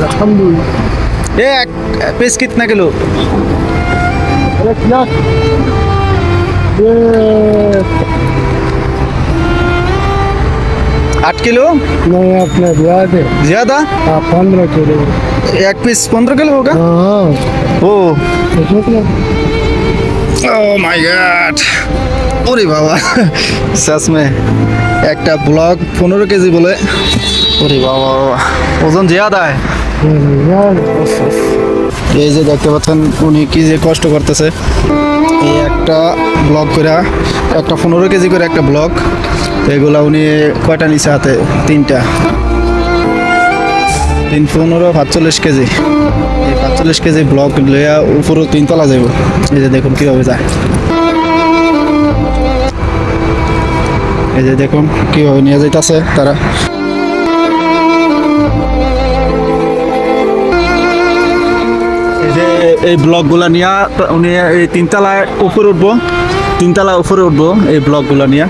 अल्हम्दुलिल्लाह ये एक पीस कितना किलो अरे क्या ये आठ किलो नहीं अपने याद है ज्यादा हाँ पंद्रह किलो एक पीस पंद्रह किलो होगा हाँ ओ तो सोचना ও মাই গড ওরে বাবা শেষ মে একটা ব্লক পনেরো কেজি বলে ওরে বাবা বাবা ওজন জিয়াদ আয় यार এই যে দেখতে পাচ্ছেন, উনি কি যে কষ্ট করতেছে। এই একটা ব্লক করে একটা পনেরো কেজি করে একটা ব্লক এগুলা উনি কয়টা নিচে হাতে? তিনটা। তিন পনেরো, পাঁচচল্লিশ কেজি। এই পাঁচচল্লিশ কেজি ব্লক লইয়া উপরও তিনতলা যাইব। এই যে দেখুন কীভাবে যায়। এই যে দেখুন কীভাবে নিয়ে যাইতেছে তারা। এই ব্লকগুলো নিয়ে উনি এই তিনতলায় উপরে উঠবো। তিনতলা উপরে উঠবো এই ব্লকগুলো নিয়ে।